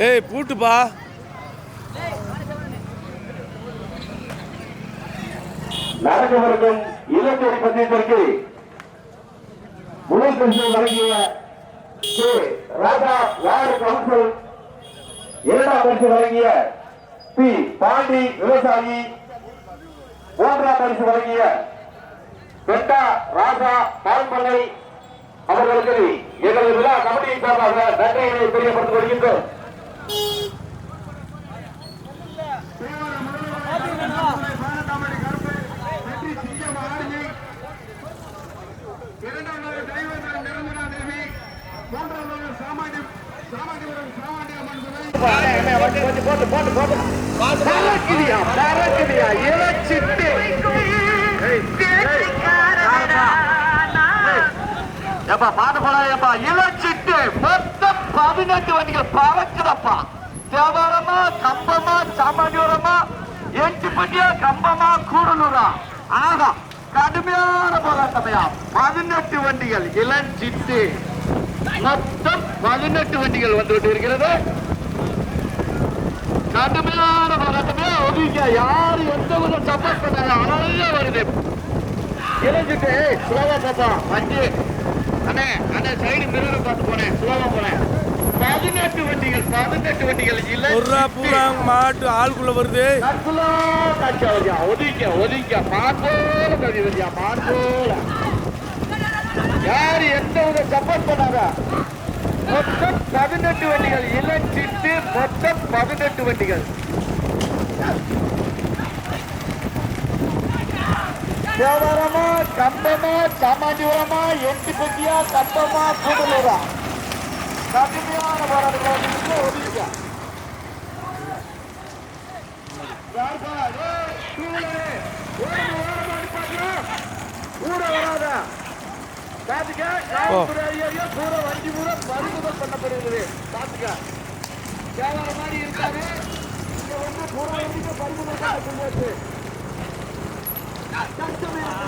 ஏய் பூட்டுப்பா. நடக்கவிருக்கும் இலக்கோடி பந்தயத்திற்கு முதல் பரிசு வழங்கிய கே ராஜா வார்டு கவுன்சில் இரண்டாம் பரிசு வழங்கிய பி. பாண்டி விவசாயி மூன்றாம் பரிசு வழங்கிய பெட்டா ராஜா பால்மலை அவர்களுக்கு எங்களது விழா கமிட்டியின் சார்பாக நன்றிகளை தெரியப்படுத்திக் கொள்கின்றோம் மன்சுரை போட்டு போட்டு போட்டு பறக்குதியா பறக்குதியா இலச்சிட்டு ஏப்பா பாட்டு போடாதேப்பா. இலச்சிட்டு மொத்தம் பதினெட்டு வண்டிகள் பறக்குதப்பா. தேவாரமா கம்பமா சாமானியோரமா எட்டு கம்பமா கூடலூரா. ஆகா கடுமையான போராட்டமையா. பதினெட்டு வண்டிகள் இளஞ்சிட்டு. மொத்தம் பதினெட்டு வண்டிகள் வந்து இருக்கிறது கடுமையான போராட்டமே. ஒதுக்க யாரு எந்த ஒரு சப்போர்ட் பண்ணாங்க? அழகா வருது. இளைஞ்சிட்டு சுலகா பாப்பா வண்டி. அண்ணே அண்ணே சைடு மிரர் பார்த்து போனேன். ஸ்லோவா போனேன். பதினெட்டு வண்டிகள் பதினெட்டு வண்டிகள் இல்லை. ஒரு பூரா மாட்டு ஆளுக்குள்ள வருது. ஒதுங்க ஒதுங்க. மாட்டோல கவி வரியா மாட்டோல யாரு எந்த ஒரு சப்போர்ட் பண்ணாங்க மொத்தம் பதினெட்டு வண்டிகள். இளஞ்சிட்டு மொத்தம் பதினெட்டு வண்டிகள். தேவாரமா கம்பமா சாமானியபுரமா எட்டு பட்டியா கம்பமா கூடலூரா கடுமையான போராட்டத்தில் நிப்பாட்டுங்க. ஊட வராத. பாத்துக்க, காவல்துறை ஐயா, பூரா வண்டி பூரா பறிமுதல் பண்ணப்படுகிறது. பாத்துக்க. வியாபாரம் மாதிரி இருக்காது. இங்க வந்து பூரா வண்டிக்கு பறிமுதல் பண்ணப்படுகிறது. ダメだ!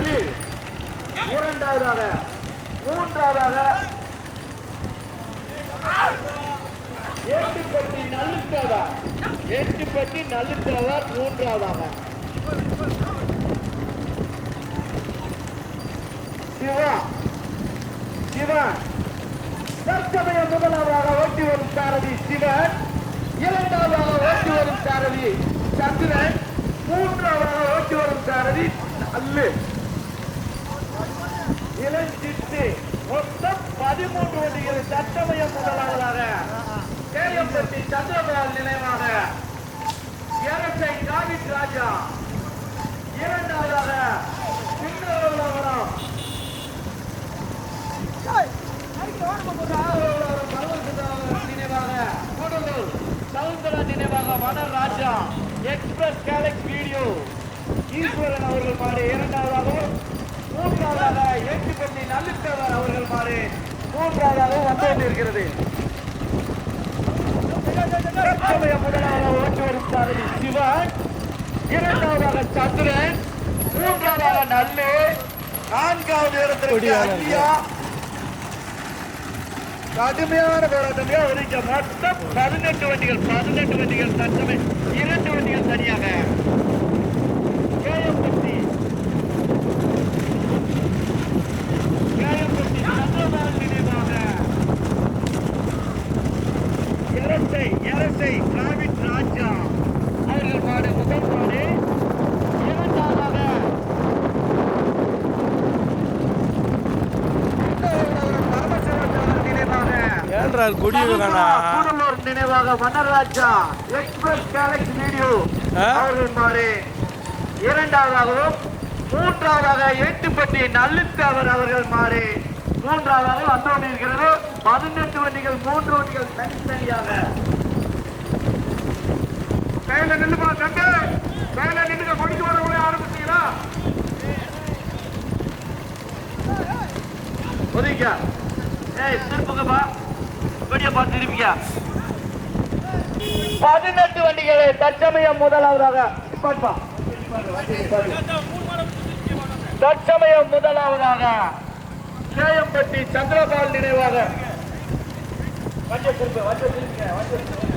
முதலில் இரண்டாவதாக மூன்றாவதாக ஏட்டுப்பட்டி நல்லுத்தவர் ஏட்டுப்பட்டி நல்லுத்தவர் மூன்றாவதாக. சிவா சிவன் தற்சமய முதலாவதாக ஓட்டி வரும் சாரதி சிவன். இரண்டாவதாக ஓட்டி வரும் சாரதி சந்திரன். மூன்றாவதாக ஓட்டி வரும் சாரதி அல்லு இளஞ்சிட்டு மொத்தம் பதிமூன்று வண்டிகள் சட்டமய முதலாளராக கேஎம்பட்டி சந்திரபால் நினைவாக இரட்டை காவிட் ராஜா. இரண்டாவதாக சின்னவரம் நினைவாக கூடலூர் சவுந்தர நினைவாக ராஜா. Express கேலக்ஸ் video. ஈஸ்வரன் அவர்கள் பாடிய இரண்டாவதாகவும் மூன்றாவதாக ஏற்றுப்பள்ளி நல்லித்தவர் அவர்கள் மாடு மூன்றாவதாகவும் வந்து கொண்டிருக்கிறது. முதலாவதாக ஓட்டி வரும் சாரதி சிவன் இரண்டாவதாக சந்திரன் மூன்றாவதாக நல்லு நான்காவது இடத்திற்கு ஐயா கடுமையான போராட்டமே ஒதுக்க மொத்தம் பதினெட்டு வண்டிகள் பதினெட்டு வண்டிகள் தற்சமை இரண்டு வண்டிகள் தனியாக கேஎம்பட்டி இரசை டிராவிட் ராஜா. அவர்கள் இரண்டாவதாக நினைவாக வனராஜா எக்ஸ்பிரஸ் வீடியோ? அவர்கள் மாறு இரண்டாவதாகவும் மூன்றாவதாக எட்டுப்பட்டி நல்லுத்தவர் அவர்கள் மாறு மூன்றாவதாக வந்து கொண்டிருக்கிறது பதினெட்டு வண்டிகள் மூன்று வண்டிகள் தனித்தனியாக. கையில நின்று தம்பி. கையில நின்று கொடிக்கு வரவங்களே ஆரம்பிச்சீங்களா? ஒதுங்க ஏய் திருப்புங்கப்பா கொடியை பார்த்து திருப்பிக்க. பதினெட்டு வண்டிகளை தற்சமயம் முதலாவதாக நிப்பாட்டுப்பா. தற்சமயம் முதலாவதாக கேஎம்பட்டி சந்திரபால் நினைவாக வண்டியை திருப்பி வண்டியை திருப்புங்க, வண்டியை திருப்புங்க.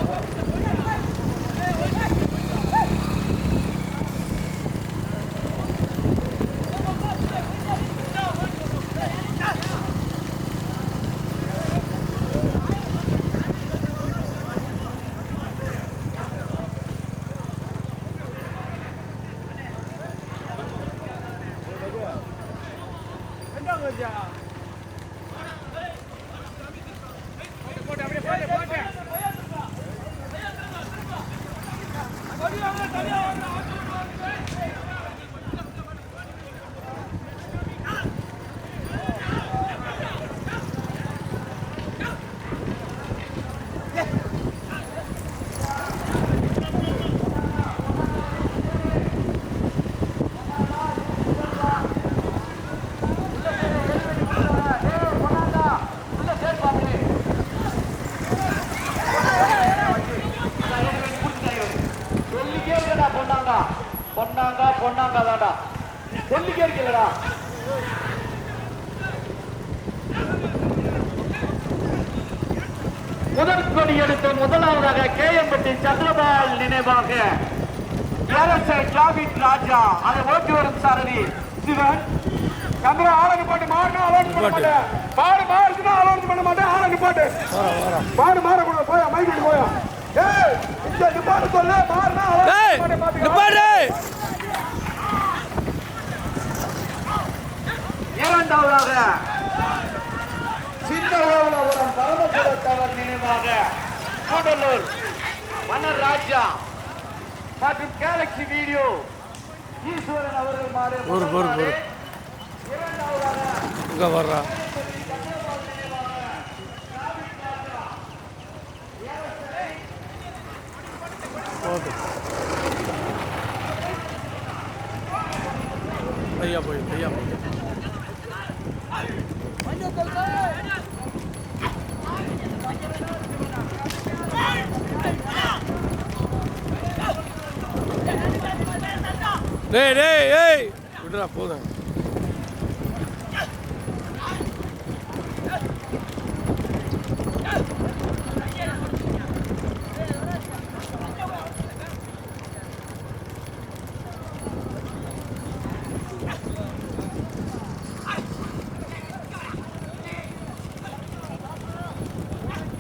சொல்லிக்கே இருக்கடா பொன்னாங்க பொன்னாங்க பொன்னாங்க தான்டா சொல்லிக்கே இருக்கலடா முதல் கொடி எடுத்த முதலாவதாக கேஎம்பட்டி சந்திரபால் நினைவாக. டிராபிக் ராஜா. அதை ஓட்டி வரும் சாரதி. சிவன் சந்திரா ஆளை நிப்பாட்டு மாடுனா அலோட் பண்ண நிப்பாட்டு. மாட்டேன் மாடு அலோட் பண்ண மாட்டேன் ஆளை நிப்பாட்டு வர வர. மாடு மாற கூட போயா மைக்கு போயா. இரண்டாவதாக சின்னகோவலபுரம் பரமபுரத்தவர் நினைவாக கூடலூர் வனராஜா மற்றும் கேலக்சி வீடியோ ஈஸ்வரன் அவர்கள் பொறு. இரண்டாவதாக இங்க டேய் டேய் ஏய். விடுறா போதும்.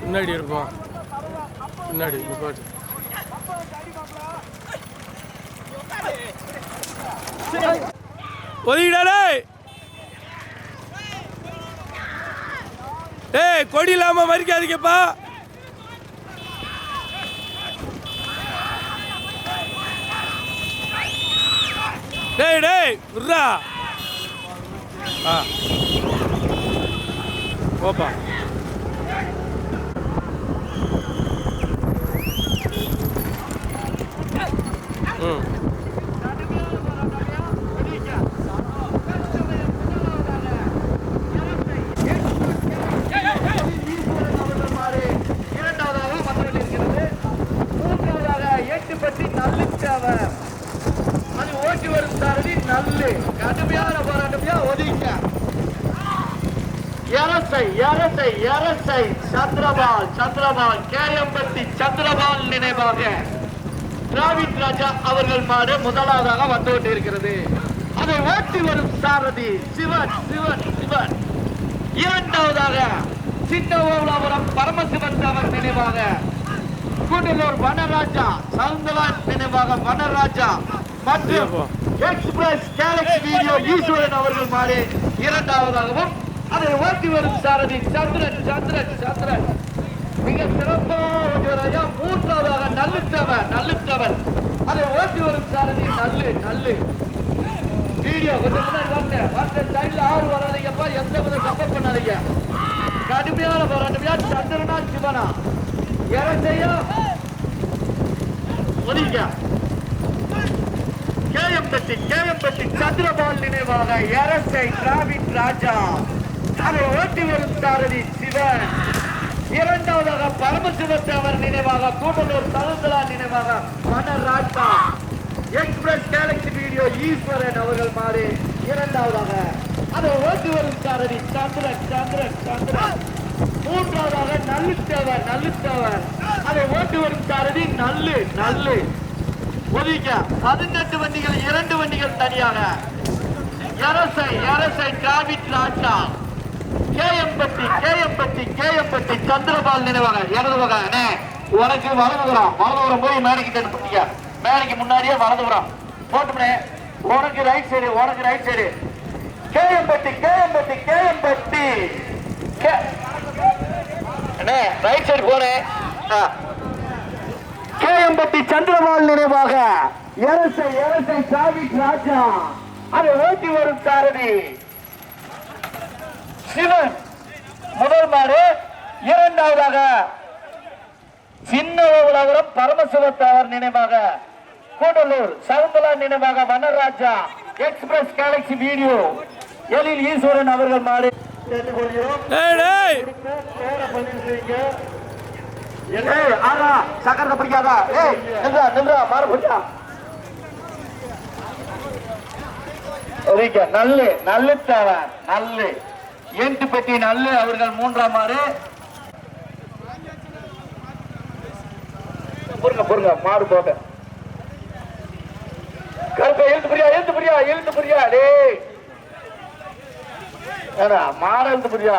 முன்னாடி இருக்கும் முன்னாடி ஒதுக்கிடா டேய் டேய் கொடி இல்லாம மறிக்காதீங்கப்பா. டேய் டேய் விட்றா. ஆ. போப்பா. ம் இரண்டாவதாக மந்திரம் இருக்கிறது மூன்றாவதாக எட்டுப்பட்டி நல்லுச்சவர் அது ஓட்டி வரும் தரணி நல்லு. கடுமையான போராட்டமையா ஒதுங்க எரசை எரசை எரசை சந்திரபால் சந்திரபால். கேரியம்பட்டி சந்திரபால் நினைவாக. திராவிட் ராஜா அவர்கள் மாடு முதலாவதாக வந்து கொண்டிருக்கிறது. அதை ஓட்டி வரும் சாரதி. சிவன் சிவன் சிவன். இரண்டாவதாக சின்ன ஓவலாபுரம் பரமசிவன் அவர் நினைவாக. கூடலூர் வனராஜா சவுந்தலான் நினைவாக வனராஜா. மற்றும் எக்ஸ்பிரஸ் கேலக்சி வீடியோ ஈஸ்வரன் அவர்கள் மாறி இரண்டாவதாகவும் அதை ஓட்டி வரும் சாரதி. சந்திரன் சந்திரன் சந்திரன். மிக சிறப்பாக மூன்றாவதாக நல்லுத்தவன் நல்லுத்தவன். அதை ஓட்டி வரும் சாரதி. நல்லு நல்லு. வீடியோ கொஞ்சம் வாங்க. வாங்க சைடுல ஆறு வராதீங்கப்பா எந்த வித பண்ணாதீங்க. கடுமையான போராட்டமையா சந்திரனா சிவனா? இறந்தையா ஒதுங்க கேஎம்பட்டி கேஎம்பட்டி சந்திரபால் நினைவாக எரசை டிராவிட் ராஜா. அதை ஓட்டி வரும் சாரதி சிவன். இரண்டாவதாக பரமசிவத்தேவர் நினைவாக கூட்டலூர் சகுந்தலா நினைவாக Manaraja Express Galaxy Video Eswaran அவர்கள் மாறி இரண்டாவதாக. அதை ஓட்டி வரும் சாரதி சந்திரன் சந்திரன் சந்திரன். மூன்றாவதாக நல்லுத்தேவர் நல்லுத்தேவர். அதை ஓட்டி வரும் சாரதி நல்லு நல்லு. ஒதுக்க பதினெட்டு வண்டிகள் இரண்டு வண்டிகள் தனியாக. எரசை எரசை டிராவிட் ராஜா கேஎம்பட்டி கேஎம்பட்டி கேஎம்பட்டி சந்திரபால் நினைவாக இடது பக்கம். அண்ணே, உனக்கு வலதுபுறம் வலதுபுறம் போய் மேடைக்கு தடுப்பீங்க மேடைக்கு முன்னாடியே வலதுபுறம் போட்டுமே உனக்கு ரைட் சைடு உனக்கு ரைட் சைடு கேஎம்பட்டி கேஎம்பட்டி கேஎம்பட்டி. கே அண்ணே ரைட் சைடு போனேன் ஆ கேஎம்பட்டி சந்திரபால் நினைவாக. எரசை எரசை சாவிக் ராஜா. அதை ஓட்டி வரும் சாரதி. சிவன் முதல் மாடு இரண்டாவதாக சின்ன ஓவலாபுரம் பரமசிவத்தவர் நினைவாக. கூடலூர் சவுந்தலா நினைவாக Vanaraja. Express Galaxy Video Ezhil Eswaran அவர்கள் மாடு. கேட்டுக்கொள்கிறோம் டேய் டேய் பேரை பதிவு செய்யுங்க ஏய் ஆனா சக்கரத்தை பிடிக்காதா? ஏய் நின்றா நின்றா மாற பிடிச்சா. நல்லு நல்லு தேவை நல்லு. எட்டு பெட்டி நல்லு அவர்கள் மூன்றாம் மாறு பொறுங்க பொறுங்க மாடு போட்ட கருப்பை எழுத்து புரியா எழுத்து புரியா எழுத்து புரியா டேய். மாற எழுத்து புரியா